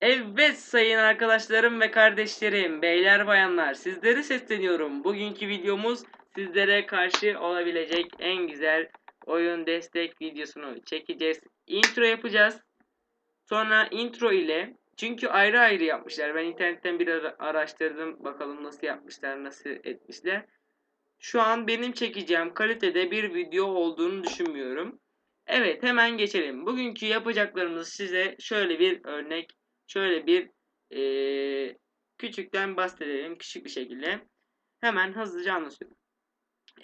Evet sayın arkadaşlarım ve kardeşlerim, beyler bayanlar sizlere sesleniyorum. Bugünkü videomuz sizlere karşı olabilecek en güzel oyun destek videosunu çekeceğiz. Intro yapacağız. Sonra intro ile çünkü ayrı ayrı yapmışlar. Ben internetten bir ara- araştırdım. Bakalım nasıl yapmışlar, nasıl etmişler. Şu an benim çekeceğim kalitede bir video olduğunu düşünmüyorum. Evet hemen geçelim. Bugünkü yapacaklarımız size şöyle bir örnek şöyle bir eee, küçükten bahsedelim küçük bir şekilde. Hemen hızlıca anlatıyorum.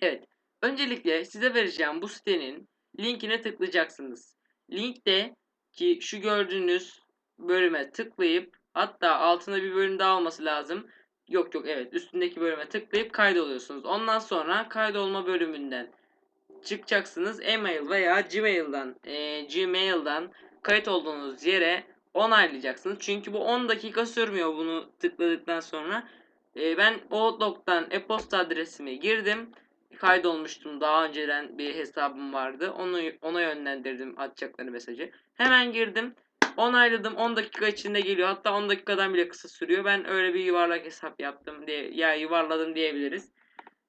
Evet. Öncelikle size vereceğim bu sitenin linkine tıklayacaksınız. Linkte ki şu gördüğünüz bölüme tıklayıp hatta altında bir bölüm daha olması lazım. Yok yok evet üstündeki bölüme tıklayıp kaydoluyorsunuz. Ondan sonra kaydolma bölümünden çıkacaksınız. E-mail veya Gmail'dan e, Gmail'dan kayıt olduğunuz yere onaylayacaksınız. Çünkü bu 10 dakika sürmüyor bunu tıkladıktan sonra. E, ben Outlook'tan e-posta adresimi girdim. Kaydolmuştum. Daha önceden bir hesabım vardı. Onu ona yönlendirdim atacakları mesajı. Hemen girdim. Onayladım. 10 dakika içinde geliyor. Hatta 10 dakikadan bile kısa sürüyor. Ben öyle bir yuvarlak hesap yaptım diye ya yuvarladım diyebiliriz.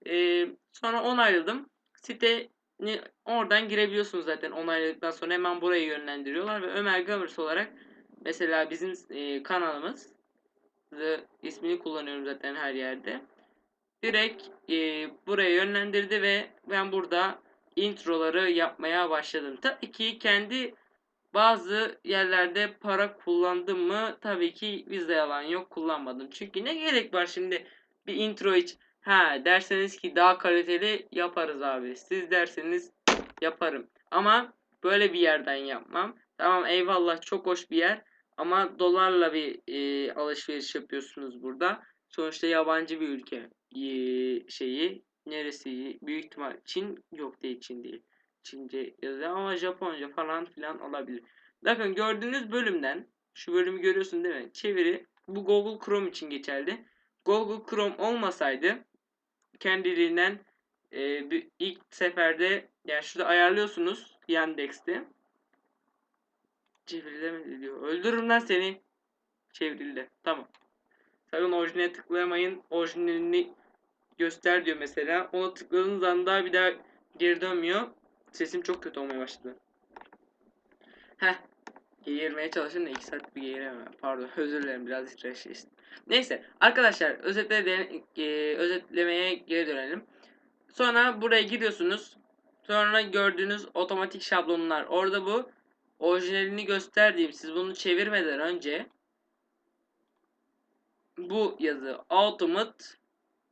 E, sonra onayladım. Site oradan girebiliyorsunuz zaten onayladıktan sonra hemen buraya yönlendiriyorlar ve Ömer Gamers olarak mesela bizim e, kanalımız ismini kullanıyorum zaten her yerde. Direkt e, buraya yönlendirdi ve ben burada introları yapmaya başladım. Tabii ki kendi bazı yerlerde para kullandım mı? Tabii ki bizde yalan yok kullanmadım. Çünkü ne gerek var şimdi bir intro için Ha derseniz ki daha kaliteli yaparız abi. Siz derseniz yaparım. Ama böyle bir yerden yapmam. Tamam eyvallah çok hoş bir yer. Ama dolarla bir e, alışveriş yapıyorsunuz burada. Sonuçta yabancı bir ülke e, şeyi. Neresi? Büyük ihtimal Çin yok değil Çin değil. Çince yazıyor ama Japonca falan filan olabilir. Bakın gördüğünüz bölümden şu bölümü görüyorsun değil mi? Çeviri bu Google Chrome için geçerli. Google Chrome olmasaydı kendiliğinden e, ilk seferde yani şurada ayarlıyorsunuz Yandex'te. Çevrildi mi diyor. Öldürürüm lan seni. Çevrildi. Tamam. Sakın orijinale tıklayamayın. Orijinalini göster diyor mesela. Ona tıkladığınız anda bir daha geri dönmüyor. Sesim çok kötü olmaya başladı. Heh. Geğirmeye çalışın da 2 saat bir geğiremem. Pardon özür dilerim biraz stresliyim. Neyse arkadaşlar özetle de, e, özetlemeye geri dönelim. Sonra buraya giriyorsunuz. Sonra gördüğünüz otomatik şablonlar. Orada bu orijinalini gösterdiğim siz bunu çevirmeden önce bu yazı Ultimate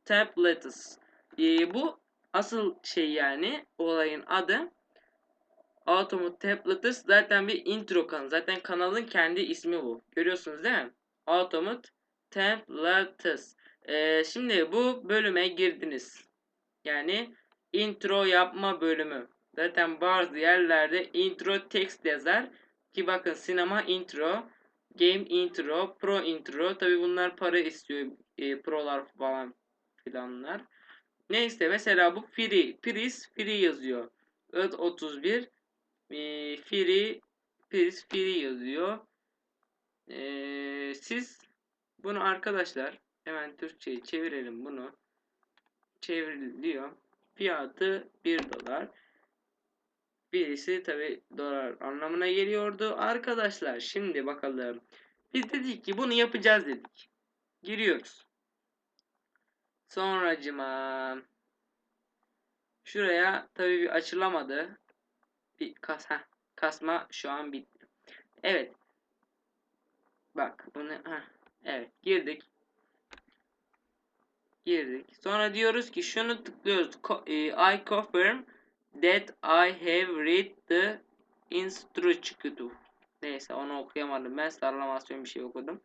Templates. E, bu asıl şey yani olayın adı. Ultimate Templates zaten bir intro kanalı. Zaten kanalın kendi ismi bu. Görüyorsunuz değil mi? Ultimate Templates. Ee, şimdi bu bölüme girdiniz. Yani intro yapma bölümü. Zaten bazı yerlerde intro text yazar. Ki bakın sinema intro, game intro, pro intro. Tabi bunlar para istiyor. E, prolar falan filanlar. Neyse mesela bu free. Price free yazıyor. Evet 31 e, free price free yazıyor. E, siz bunu arkadaşlar hemen Türkçe'ye çevirelim bunu. Çevriliyor. Fiyatı 1 dolar. Birisi tabi dolar anlamına geliyordu. Arkadaşlar şimdi bakalım. Biz dedik ki bunu yapacağız dedik. Giriyoruz. Sonracıma şuraya tabi bir açılamadı. Bir kas heh, kasma şu an bitti. Evet. Bak bunu heh, evet girdik. Girdik. Sonra diyoruz ki şunu tıklıyoruz. Co e, I confirm that I have read the instruction. Neyse onu okuyamadım. Ben sallamasyon bir şey okudum.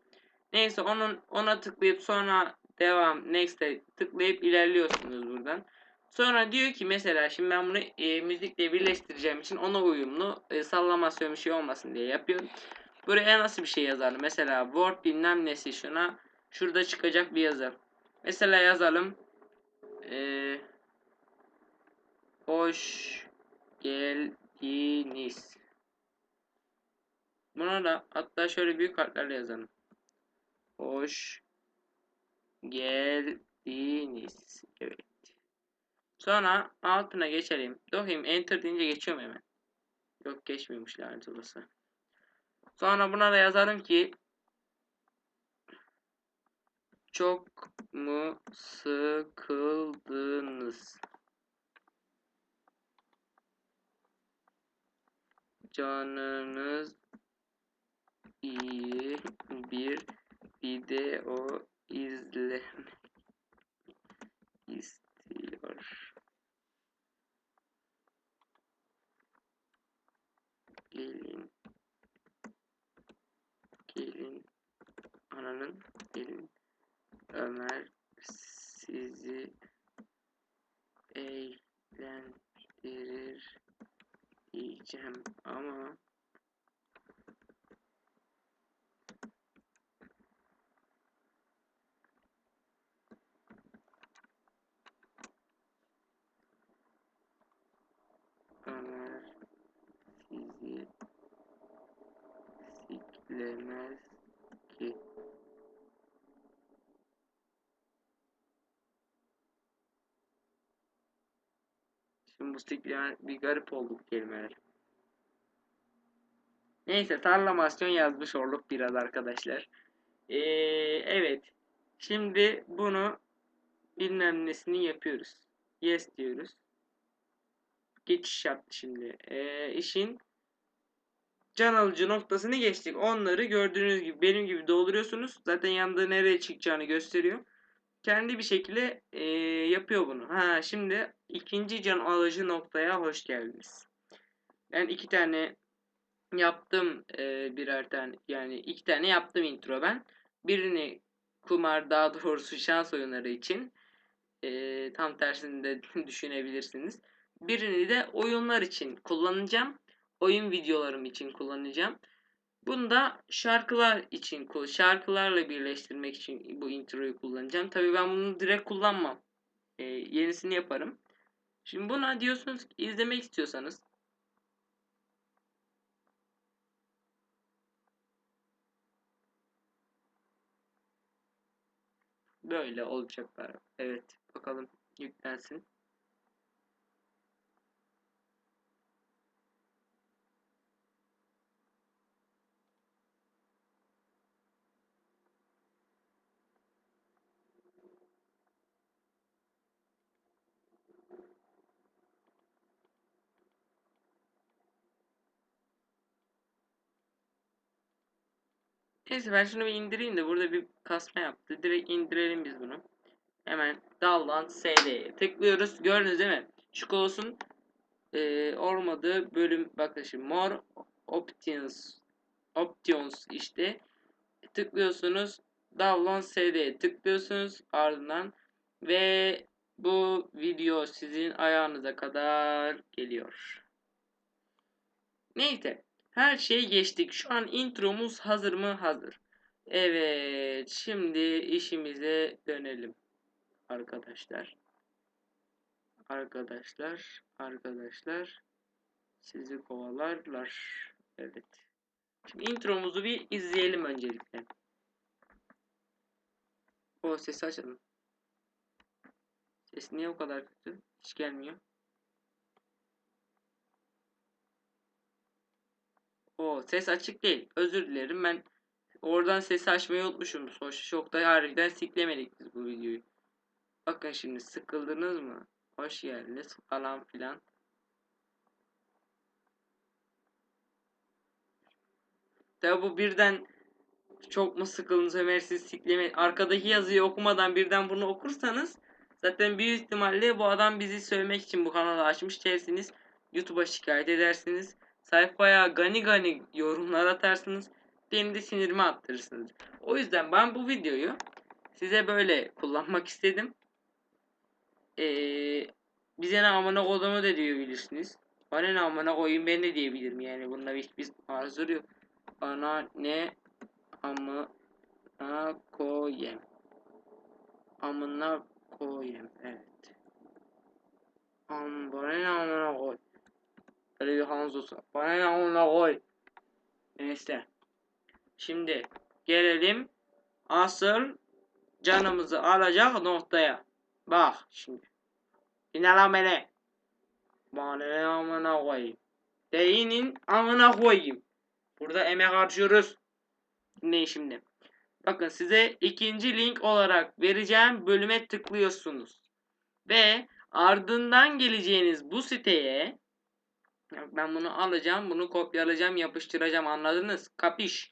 Neyse onun ona tıklayıp sonra devam next'e tıklayıp ilerliyorsunuz buradan. Sonra diyor ki mesela şimdi ben bunu e, müzikle birleştireceğim için ona uyumlu e, sallamasyon bir şey olmasın diye yapıyorum. Buraya nasıl bir şey yazalım? Mesela word bilmem nesi şuna şurada çıkacak bir yazı. Mesela yazalım. Ee, hoş geldiniz. Buna da hatta şöyle büyük harflerle yazalım. hoş geldiniz. Evet. Sonra altına geçelim. Bakayım enter deyince geçiyor mu hemen? Yok geçmiyormuş lanet olası. Sonra buna da yazarım ki çok mu sıkıldınız? Canınız iyi bir video izlemek istiyor. Gelin. Gelin. Ananın gelin. Ömer sizi eğlendirir diyeceğim ama Ömer sizi siklemez ki. Bu siklemen bir garip oldu bu kelimeler. Neyse tarlamasyon yazmış olduk biraz arkadaşlar. Ee, evet. Şimdi bunu bilmem nesini yapıyoruz. Yes diyoruz. Geçiş yaptı şimdi. Ee, işin can alıcı noktasını geçtik. Onları gördüğünüz gibi benim gibi dolduruyorsunuz. Zaten yanında nereye çıkacağını gösteriyor. Kendi bir şekilde e, yapıyor bunu. Ha şimdi ikinci can alıcı noktaya hoş geldiniz. Ben iki tane yaptım e, birer tane yani iki tane yaptım intro ben. Birini kumar daha doğrusu şans oyunları için e, tam tersini de düşünebilirsiniz. Birini de oyunlar için kullanacağım. Oyun videolarım için kullanacağım. Bunu da şarkılar için, şarkılarla birleştirmek için bu introyu kullanacağım. Tabii ben bunu direkt kullanmam. E, yenisini yaparım. Şimdi buna diyorsunuz ki izlemek istiyorsanız böyle olacaklar. Evet bakalım yüklensin. Neyse ben şunu bir indireyim de burada bir kasma yaptı. Direkt indirelim biz bunu. Hemen download SD'ye tıklıyoruz. Gördünüz değil mi? Çikolas'ın e, olmadığı bölüm bakın şimdi more options options işte tıklıyorsunuz. Download SD'ye tıklıyorsunuz ardından ve bu video sizin ayağınıza kadar geliyor. Neyse. Her şeyi geçtik. Şu an intromuz hazır mı? Hazır. Evet. Şimdi işimize dönelim. Arkadaşlar. Arkadaşlar. Arkadaşlar. Sizi kovalarlar. Evet. Şimdi intromuzu bir izleyelim öncelikle. O sesi açalım. Ses niye o kadar kötü? Hiç gelmiyor. O ses açık değil. Özür dilerim ben oradan sesi açmayı unutmuşum. Çok da harbiden siklemedik biz bu videoyu. Bakın şimdi sıkıldınız mı? Hoş geldiniz falan filan. Tabi bu birden çok mu sıkıldınız Ömer siz sikleme arkadaki yazıyı okumadan birden bunu okursanız zaten büyük ihtimalle bu adam bizi sövmek için bu kanalı açmış dersiniz. YouTube'a şikayet edersiniz sayfaya gani gani yorumlar atarsınız. Benim de sinirimi attırırsınız. O yüzden ben bu videoyu size böyle kullanmak istedim. Ee, bize ne amına kodumu da diyebilirsiniz. Bana ne amına koyayım ben de diyebilirim yani. Bunda hiçbir mazur yok. Bana ne amına koyayım. Amına koyayım. Evet. Am bana ne amına koy. Bir Hanzo'su. Bana ne onunla koy. Neyse. Şimdi gelelim asıl canımızı alacak noktaya. Bak şimdi. Yine lan beni. Bana ne amına koyayım. Beynin amına koyayım. Burada emek harcıyoruz. Ne şimdi? Bakın size ikinci link olarak vereceğim bölüme tıklıyorsunuz. Ve ardından geleceğiniz bu siteye ben bunu alacağım, bunu kopyalayacağım, yapıştıracağım. Anladınız? Kapiş.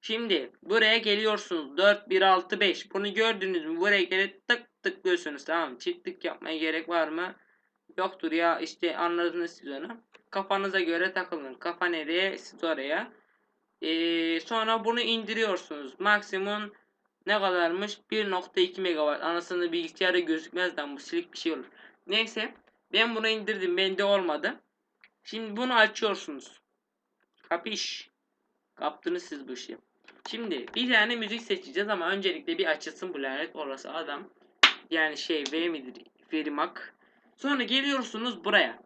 Şimdi buraya geliyorsunuz. 4, 1, 6, 5. Bunu gördünüz mü? Buraya gelip tık tıklıyorsunuz. Tamam Çift tık yapmaya gerek var mı? Yoktur ya. işte anladınız siz onu. Kafanıza göre takılın. Kafa nereye? Siz oraya. Ee, sonra bunu indiriyorsunuz. Maksimum ne kadarmış? 1.2 MB. Anasını bilgisayarda gözükmezden bu silik bir şey olur. Neyse. Ben bunu indirdim. Bende olmadı. Şimdi bunu açıyorsunuz. Kapiş. Kaptınız siz bu işi. Şimdi bir tane müzik seçeceğiz ama öncelikle bir açılsın bu lanet orası adam. Yani şey V midir? Verimak. Sonra geliyorsunuz buraya.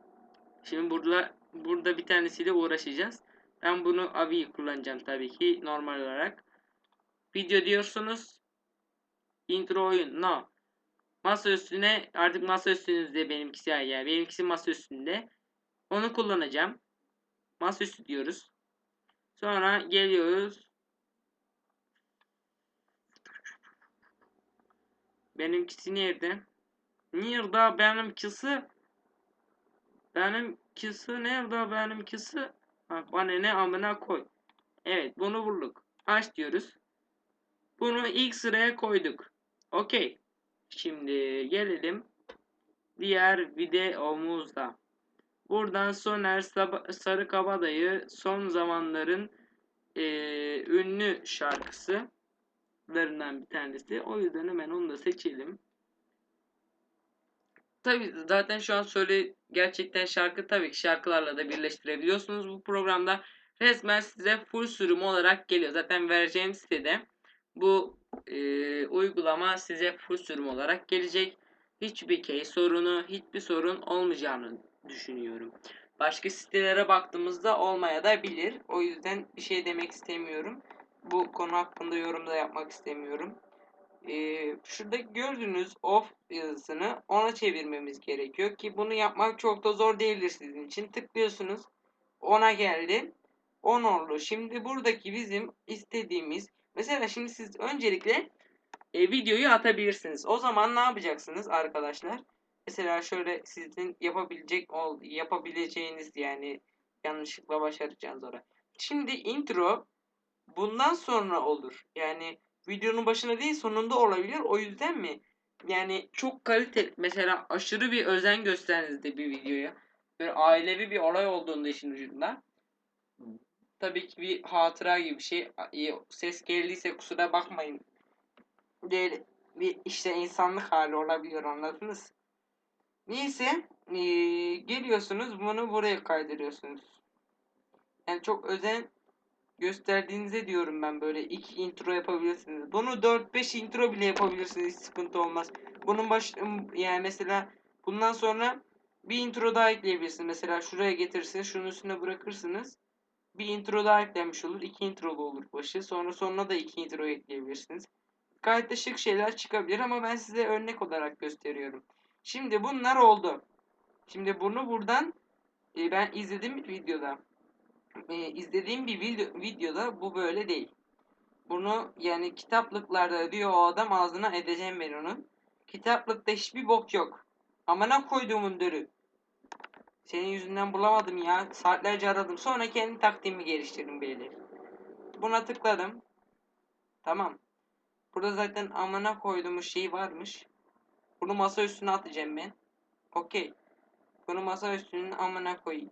Şimdi burada burada bir tanesiyle uğraşacağız. Ben bunu Avi'yi kullanacağım tabii ki normal olarak. Video diyorsunuz. Intro oyun. No. Masa üstüne artık masa üstünüzde benimkisi ya. Yani benimkisi masa üstünde. Onu kullanacağım. Masaüstü diyoruz. Sonra geliyoruz. Benimkisi nerede? Nerede benimkisi? Benimkisi nerede benimkisi? Ha, bana ne amına koy. Evet bunu bulduk. Aç diyoruz. Bunu ilk sıraya koyduk. Okey. Şimdi gelelim diğer videomuzda. Buradan Soner Sarı Kabadayı son zamanların e, ünlü şarkısılarından bir tanesi. O yüzden hemen onu da seçelim. Tabi zaten şu an söyle gerçekten şarkı tabii ki şarkılarla da birleştirebiliyorsunuz bu programda. Resmen size full sürüm olarak geliyor. Zaten vereceğim sitede bu e, uygulama size full sürüm olarak gelecek. Hiçbir key sorunu, hiçbir sorun olmayacağını düşünüyorum. Başka sitelere baktığımızda olmaya da bilir. O yüzden bir şey demek istemiyorum. Bu konu hakkında yorum da yapmak istemiyorum. Ee, şurada gördüğünüz off yazısını ona çevirmemiz gerekiyor ki bunu yapmak çok da zor değildir sizin için. Tıklıyorsunuz. Ona geldi. 10 oldu. Şimdi buradaki bizim istediğimiz mesela şimdi siz öncelikle e, videoyu atabilirsiniz. O zaman ne yapacaksınız arkadaşlar? Mesela şöyle sizin yapabilecek yapabileceğiniz yani yanlışlıkla başaracağınız oraya. Şimdi intro bundan sonra olur. Yani videonun başında değil sonunda olabilir. O yüzden mi? Yani çok kaliteli mesela aşırı bir özen gösterdiniz bir videoya. Böyle ailevi bir olay olduğunda işin ucunda. Tabii ki bir hatıra gibi bir şey. Ses geldiyse kusura bakmayın. Değil, bir işte insanlık hali olabiliyor anladınız. Neyse ee, geliyorsunuz bunu buraya kaydırıyorsunuz. Yani çok özen gösterdiğinize diyorum ben böyle iki intro yapabilirsiniz. Bunu 4-5 intro bile yapabilirsiniz hiç sıkıntı olmaz. Bunun baş yani mesela bundan sonra bir intro daha ekleyebilirsiniz. Mesela şuraya getirirsiniz şunun üstüne bırakırsınız. Bir intro daha eklenmiş olur. iki intro olur başı. Sonra sonuna da iki intro ekleyebilirsiniz. Gayet de şık şeyler çıkabilir ama ben size örnek olarak gösteriyorum. Şimdi bunlar oldu. Şimdi bunu buradan e, ben izlediğim bir videoda e, izlediğim bir video, videoda bu böyle değil. Bunu yani kitaplıklarda diyor o adam ağzına edeceğim ben onun. Kitaplıkta hiçbir bok yok. Amına koyduğumun dörü. Senin yüzünden bulamadım ya. Saatlerce aradım. Sonra kendi taktiğimi geliştirdim beyler. Buna tıkladım. Tamam. Burada zaten amına koyduğum şey varmış. Bunu masa üstüne atacağım ben. Okey. Bunu masa üstünün amına koyayım.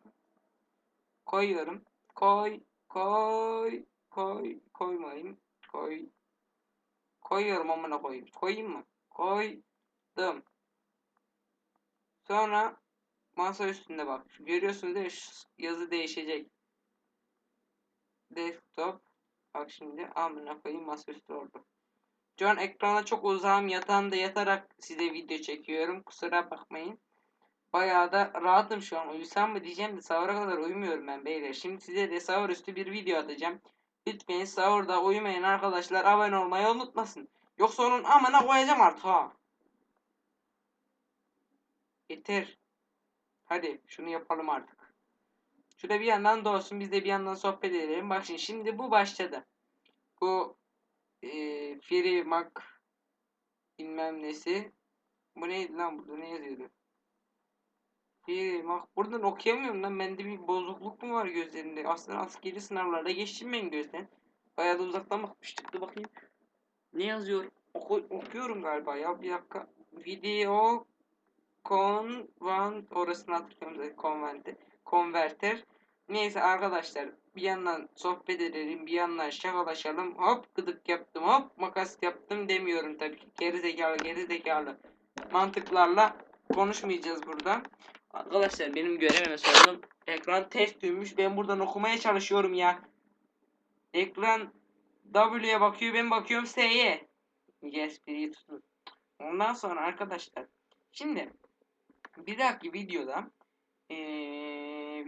Koyuyorum. Koy. Koy. Koy. Koymayayım. Koy. Koyuyorum amına koyayım. Koyayım mı? Koydum. Sonra masa üstünde bak. Görüyorsunuz değil mi? Yazı değişecek. Desktop. Bak şimdi amına koyayım masaüstü oldu. Şu an ekrana çok uzağım. Yatağımda yatarak size video çekiyorum. Kusura bakmayın. Bayağı da rahatım şu an. Uyusam mı diyeceğim de sahura kadar uyumuyorum ben beyler. Şimdi size de sahur üstü bir video atacağım. Lütfen sahurda uyumayan arkadaşlar abone olmayı unutmasın. Yoksa onun amına koyacağım artık ha. Yeter. Hadi şunu yapalım artık. Şurada bir yandan doğsun biz de bir yandan sohbet edelim. Bak şimdi, şimdi bu başladı. Bu eee Free Mac bilmem nesi. Bu neydi lan burada ne yazıyordu? Free Mac buradan okuyamıyorum lan bende bir bozukluk mu var gözlerinde? Aslında askeri sınavlarda geçtim ben gözden. Bayağı da uzaktan bakmıştık da bakayım. Ne yazıyor? Oku okuyorum galiba ya bir dakika. Video Convent orasını hatırlıyorum zaten Convent'i. Converter. Neyse arkadaşlar bir yandan sohbet edelim bir yandan şakalaşalım. Hop gıdık yaptım hop makas yaptım demiyorum tabii ki. Geri zekalı geri zekalı mantıklarla konuşmayacağız burada. Arkadaşlar benim görememe sorunum ekran ters dönmüş. Ben buradan okumaya çalışıyorum ya. Ekran W'ye bakıyor ben bakıyorum S'ye. Yes biri tutun. Ondan sonra arkadaşlar şimdi bir dahaki videoda eee,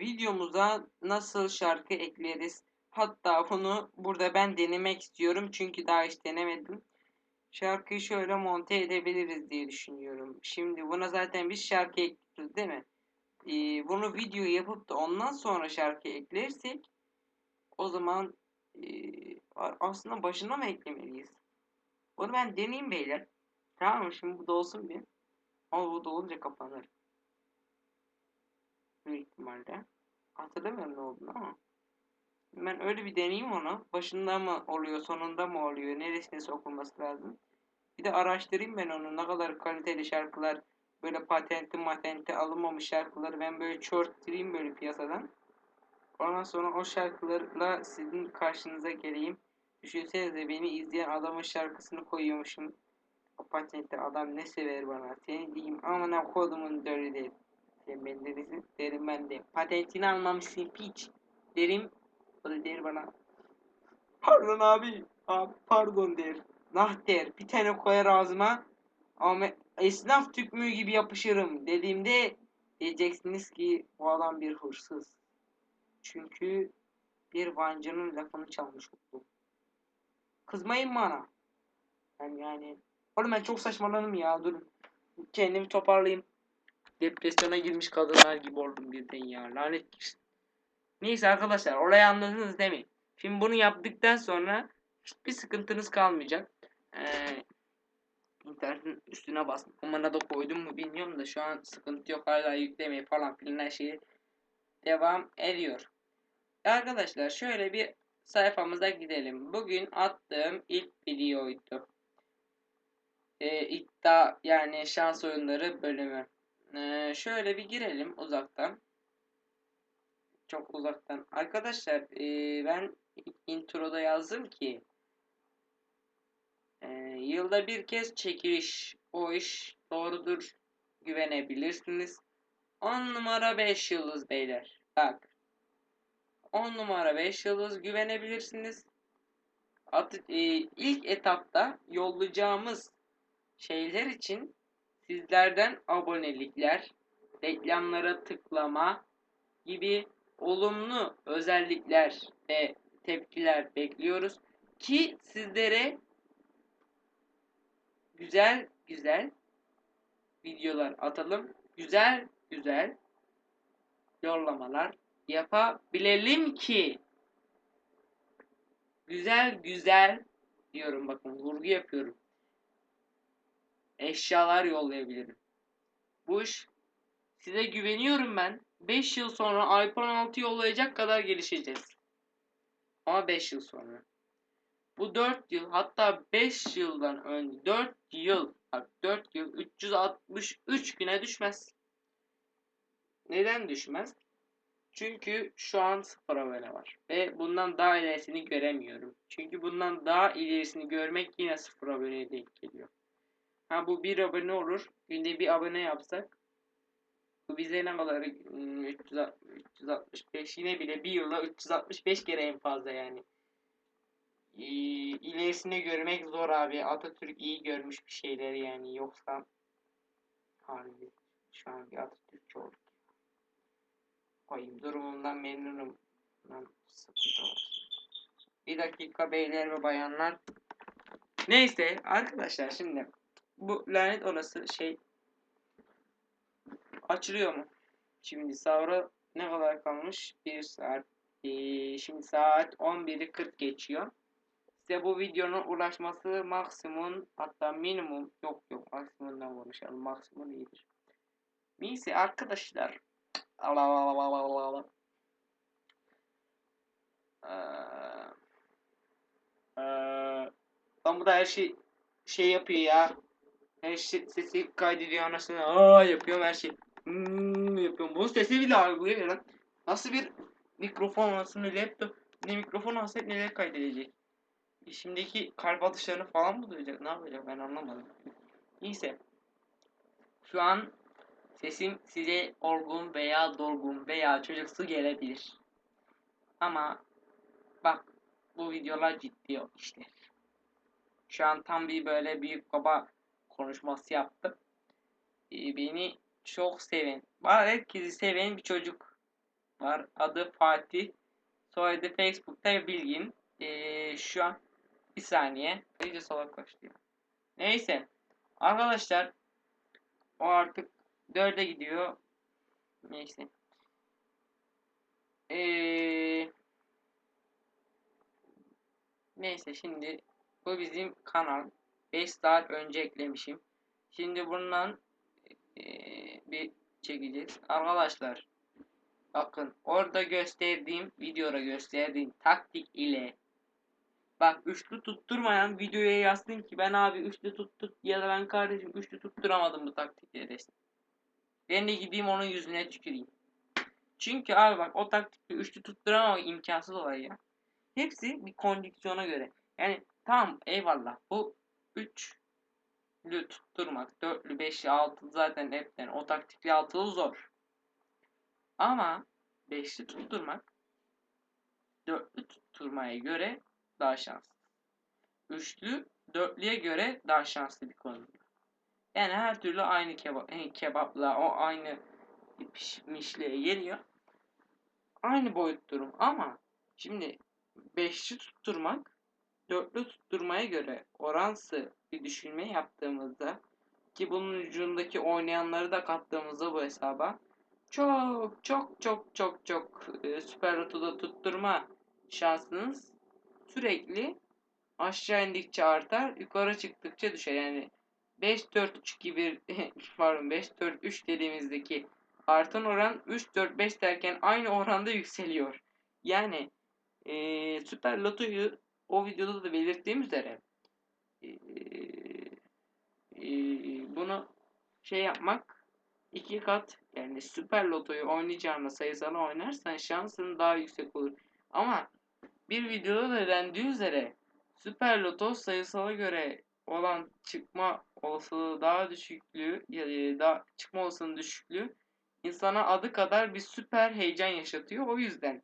videomuza nasıl şarkı ekleriz? Hatta bunu burada ben denemek istiyorum çünkü daha hiç denemedim. Şarkıyı şöyle monte edebiliriz diye düşünüyorum. Şimdi buna zaten biz şarkı ekliyoruz değil mi? Eee, bunu video yapıp da ondan sonra şarkı eklersek o zaman a- aslında başına mı eklemeliyiz? Bunu ben deneyeyim beyler. Tamam mı? Şimdi bu dolsun bir. Ama bu dolunca kapanır. Büyük ihtimalle. Hatırlamıyorum ne olduğunu ama. Ben öyle bir deneyeyim onu. Başında mı oluyor, sonunda mı oluyor, neresine sokulması lazım. Bir de araştırayım ben onu. Ne kadar kaliteli şarkılar, böyle patenti matenti alınmamış şarkıları ben böyle çörttüreyim böyle piyasadan. Ondan sonra o şarkılarla sizin karşınıza geleyim. Düşünsenize beni izleyen adamın şarkısını koyuyormuşum. O patentli adam ne sever bana. Seni diyeyim amına kodumun dölü der. Sen ben derisin derim ben de. Patentini almamışsın piç. Derim. O da der bana. Pardon abi. Abi pardon der. Nah der. Bir tane koyar ağzıma. Ama esnaf tükmüğü gibi yapışırım dediğimde diyeceksiniz ki bu adam bir hırsız. Çünkü bir vancının lafını çalmış oldu. Kızmayın bana. Ben yani Oğlum ben çok saçmaladım ya durun. Kendimi toparlayayım. Depresyona girmiş kadınlar gibi oldum birden ya. Lanet girsin. Neyse arkadaşlar orayı anladınız değil mi? Şimdi bunu yaptıktan sonra hiçbir sıkıntınız kalmayacak. Ee, internetin üstüne bastım. Kumana da koydum mu bilmiyorum da şu an sıkıntı yok. Hala yüklemeye falan filan her şey devam ediyor. Arkadaşlar şöyle bir sayfamıza gidelim. Bugün attığım ilk videoydu e, iddia yani şans oyunları bölümü. E, şöyle bir girelim uzaktan. Çok uzaktan. Arkadaşlar e, ben introda yazdım ki e, yılda bir kez çekiliş. O iş doğrudur. Güvenebilirsiniz. 10 numara 5 yıldız beyler. Bak. 10 numara 5 yıldız güvenebilirsiniz. At, e, ilk etapta yollayacağımız şeyler için sizlerden abonelikler, reklamlara tıklama gibi olumlu özellikler ve tepkiler bekliyoruz ki sizlere güzel güzel videolar atalım. Güzel güzel yollamalar yapabilelim ki güzel güzel diyorum bakın vurgu yapıyorum eşyalar yollayabilirim. Bu iş size güveniyorum ben. 5 yıl sonra iPhone 6 yollayacak kadar gelişeceğiz. Ama 5 yıl sonra. Bu 4 yıl hatta 5 yıldan önce 4 yıl bak 4 yıl 363 güne düşmez. Neden düşmez? Çünkü şu an sıfır abone var. Ve bundan daha ilerisini göremiyorum. Çünkü bundan daha ilerisini görmek yine sıfır aboneye denk geliyor. Ha bu bir abone olur. Günde bir abone yapsak. Bu bize ne kadar 365 yine bile bir yılda 365 kere en fazla yani. İlerisini görmek zor abi. Atatürk iyi görmüş bir şeyler yani. Yoksa harbi şu an bir Atatürkçü olduk. Koyayım durumumdan memnunum. Lan. Bir dakika beyler ve bayanlar. Neyse arkadaşlar şimdi bu lanet olası şey açılıyor mu? Şimdi sahura ne kadar kalmış? 1 saat. Ee, şimdi saat 11'i 40 geçiyor. Size bu videonun ulaşması maksimum hatta minimum yok yok maksimumdan konuşalım. Maksimum iyidir. Neyse arkadaşlar. Allah Allah Allah Allah Allah. Ee, ee, lan bu da her şey şey yapıyor ya. Her şey sesi kaydediyor anasını. Aa yapıyorum her şey. Hmm, yapıyorum. Bu sesi bile algılıyor lan. Nasıl bir mikrofon anasını laptop ne mikrofon alsak neler kaydedecek. Şimdiki kalp atışlarını falan mı duyacak? Ne yapacak ben anlamadım. Neyse. Şu an sesim size olgun veya dolgun veya çocuksu gelebilir. Ama bak bu videolar ciddi işte. Şu an tam bir böyle büyük baba konuşması yaptım. Ee, beni çok seven, var herkesi seven bir çocuk var. Adı Fatih. Soyadı Facebook'ta bilgin. Ee, şu an bir saniye. İyice kaçtı ya. Neyse. Arkadaşlar o artık dörde gidiyor. Neyse. Ee, neyse şimdi bu bizim kanal. 5 saat önce eklemişim. Şimdi bundan ee, bir çekeceğiz. Arkadaşlar bakın orada gösterdiğim videoda gösterdiğim taktik ile bak üçlü tutturmayan videoya yazsın ki ben abi üçlü tuttuk ya da ben kardeşim üçlü tutturamadım bu taktikleri desin. Ben de gideyim onun yüzüne tüküreyim. Çünkü abi bak o taktikle üçlü tutturamamak imkansız olay ya. Hepsi bir kondisyona göre. Yani tamam eyvallah bu 3 lü tutturmak. Dörtlü, beşli, altılı zaten hepten. O taktikli altılı zor. Ama beşli tutturmak dörtlü tutturmaya göre daha şanslı. Üçlü dörtlüye göre daha şanslı bir konu. Yani her türlü aynı kebap, kebapla o aynı pişmişliğe geliyor. Aynı boyut durum ama şimdi beşli tutturmak dörtlü tutturmaya göre oransı bir düşünme yaptığımızda ki bunun ucundaki oynayanları da kattığımızda bu hesaba çok çok çok çok çok e, süper lotoda tutturma şansınız sürekli aşağı indikçe artar yukarı çıktıkça düşer yani 5 4 3 gibi pardon 5 4 3 dediğimizdeki artan oran 3 4 5 derken aynı oranda yükseliyor. Yani e, süper lotoyu o videoda da belirttiğim üzere e, e, bunu şey yapmak iki kat yani süper lotoyu oynayacağına sayısal oynarsan şansın daha yüksek olur. Ama bir videoda da dendiği üzere süper loto sayısala göre olan çıkma olasılığı daha düşüklüğü ya da çıkma olasılığının düşüklüğü insana adı kadar bir süper heyecan yaşatıyor. O yüzden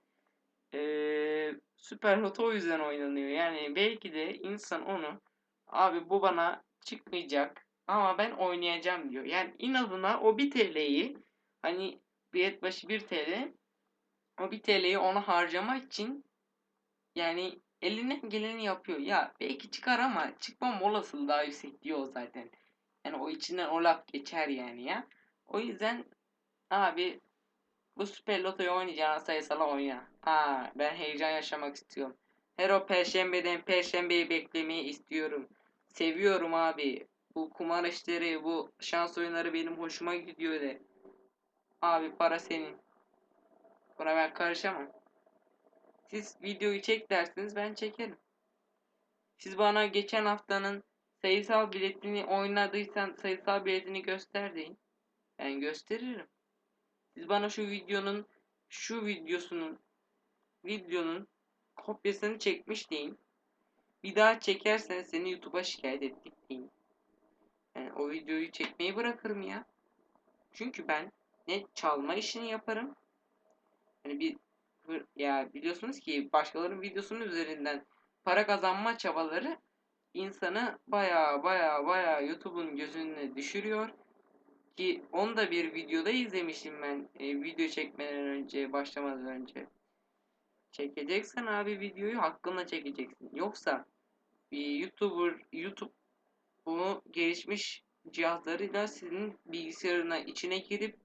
ee, Süper Loto o yüzden oynanıyor. Yani belki de insan onu abi bu bana çıkmayacak ama ben oynayacağım diyor. Yani inadına o 1 TL'yi hani bilet başı 1 TL o 1 TL'yi ona harcamak için yani elinden geleni yapıyor. Ya belki çıkar ama çıkmam olasılığı daha yüksek diyor zaten. Yani o içinden o laf geçer yani ya. O yüzden abi bu Süper Loto'yu oynayacağına sayısala oyna. Ha, ben heyecan yaşamak istiyorum. Her o perşembeden perşembeyi beklemeyi istiyorum. Seviyorum abi. Bu kumar işleri, bu şans oyunları benim hoşuma gidiyor de. Abi para senin. Buna ben karışamam. Siz videoyu çek dersiniz ben çekerim. Siz bana geçen haftanın sayısal biletini oynadıysan sayısal biletini göster deyin. Ben gösteririm. Bana şu videonun şu videosunun videonun kopyasını çekmiş deyin. Bir daha çekersen seni YouTube'a şikayet ettik deyin. Yani o videoyu çekmeyi bırakırım ya. Çünkü ben ne çalma işini yaparım. Hani bir ya biliyorsunuz ki başkalarının videosunun üzerinden para kazanma çabaları insanı baya baya baya YouTube'un gözüne düşürüyor ki onu da bir videoda izlemiştim ben e, video çekmeden önce başlamadan önce. Çekeceksen abi videoyu hakkında çekeceksin. Yoksa bir YouTuber YouTube bunu gelişmiş cihazlarıyla sizin bilgisayarına içine girip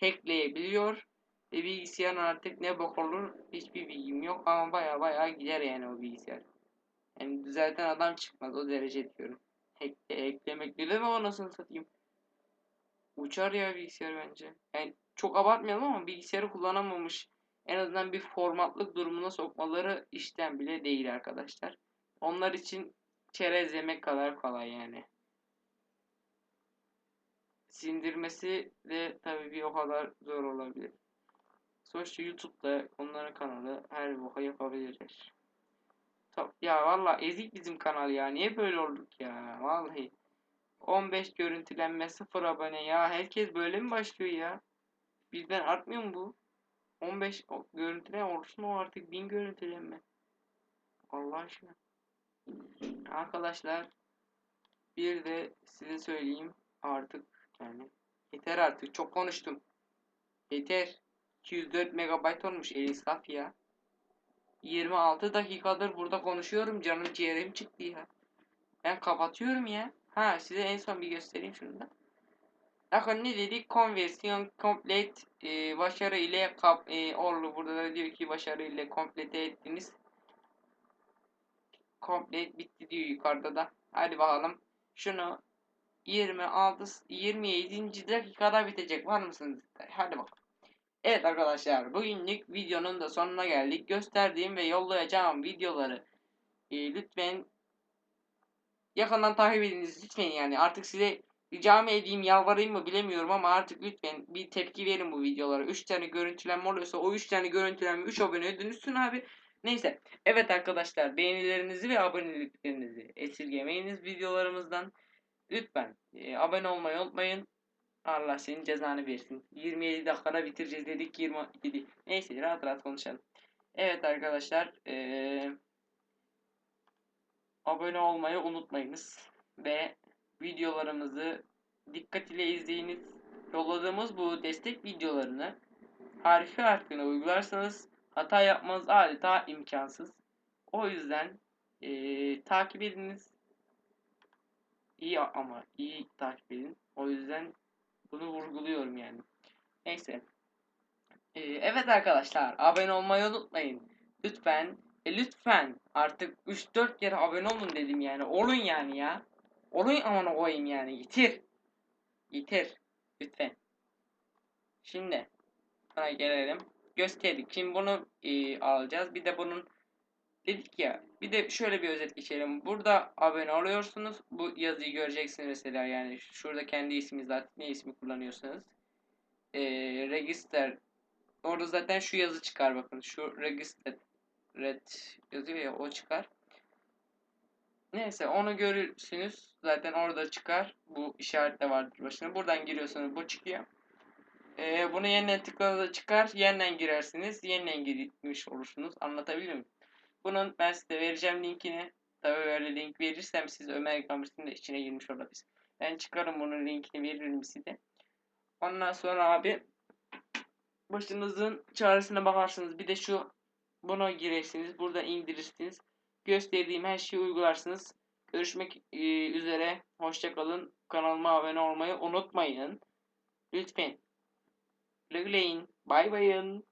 hackleyebiliyor. Ve bilgisayarın artık ne bok olur hiçbir bilgim yok ama baya baya gider yani o bilgisayar. Yani düzelten adam çıkmaz o derece diyorum. Hack, hacklemek bile mi anasını satayım. Uçar ya bilgisayar bence. Yani çok abartmayalım ama bilgisayarı kullanamamış. En azından bir formatlık durumuna sokmaları işten bile değil arkadaşlar. Onlar için çerez yemek kadar kolay yani. Sindirmesi de tabii bir o kadar zor olabilir. Sonuçta YouTube'da onların kanalı her boka yapabilirler. Tab- Ya valla ezik bizim kanal ya. Niye böyle olduk ya? Vallahi. 15 görüntülenme 0 abone ya. Herkes böyle mi başlıyor ya? Bizden artmıyor mu bu? 15 o- görüntülen olsun o artık 1000 görüntülenme. Allah aşkına. Arkadaşlar bir de size söyleyeyim artık yani yeter artık çok konuştum. Yeter. 204 megabayt olmuş el israf ya. 26 dakikadır burada konuşuyorum canım ciğerim çıktı ya. Ben kapatıyorum ya. Ha size en son bir göstereyim şunu da. Bakın ne dedik? Konversiyon komplet e, başarı ile kap, e, oldu. Burada da diyor ki başarı ile komplete ettiniz. Komplet bitti diyor yukarıda da. Hadi bakalım. Şunu 26 27. dakikada bitecek. Var mısınız? Hadi bakalım. Evet arkadaşlar bugünlük videonun da sonuna geldik. Gösterdiğim ve yollayacağım videoları e, lütfen yakından takip ediniz. Lütfen yani artık size ricam edeyim yalvarayım mı bilemiyorum ama artık lütfen bir tepki verin bu videolara. 3 tane görüntülenme oluyorsa o 3 tane görüntülenme 3 aboneye dönüşsün abi. Neyse. Evet arkadaşlar beğenilerinizi ve aboneliklerinizi esirgemeyiniz videolarımızdan. Lütfen e, abone olmayı unutmayın. Allah senin cezanı versin. 27 dakikada bitireceğiz dedik 27. Neyse rahat rahat konuşalım. Evet arkadaşlar ee, abone olmayı unutmayınız. Ve videolarımızı dikkat ile izleyiniz. Yolladığımız bu destek videolarını harfi harfine uygularsanız hata yapmanız adeta imkansız. O yüzden ee, takip ediniz. İyi ama iyi takip edin. O yüzden bunu vurguluyorum yani. Neyse. Ee, evet arkadaşlar abone olmayı unutmayın. Lütfen e, lütfen artık 3-4 kere abone olun dedim yani. Olun yani ya. Olun aman koyayım yani. Yitir. Yitir. Lütfen. Şimdi buna gelelim. Gösterdik. Şimdi bunu e, alacağız. Bir de bunun dedik ya. Bir de şöyle bir özet geçelim. Burada abone oluyorsunuz. Bu yazıyı göreceksiniz mesela yani. Şurada kendi isminiz zaten ne ismi kullanıyorsanız. E, register Orada zaten şu yazı çıkar bakın. Şu register red yazıyor ya o çıkar. Neyse onu görürsünüz. Zaten orada çıkar. Bu işaret de vardır başına. Buradan giriyorsunuz. Bu çıkıyor. Ee, bunu yeniden tıkladığında çıkar. Yeniden girersiniz. Yeniden girmiş olursunuz. Anlatabiliyor muyum? Bunun ben size vereceğim linkini. Tabi öyle link verirsem siz Ömer Gamers'ın da içine girmiş olabilirsiniz. Ben çıkarım bunun linkini veririm size. Ondan sonra abi başınızın çaresine bakarsınız. Bir de şu buna girersiniz. Burada indirirsiniz. Gösterdiğim her şeyi uygularsınız. Görüşmek e, üzere. Hoşçakalın. Kanalıma abone olmayı unutmayın. Lütfen. Güle güleyin. Bay bayın.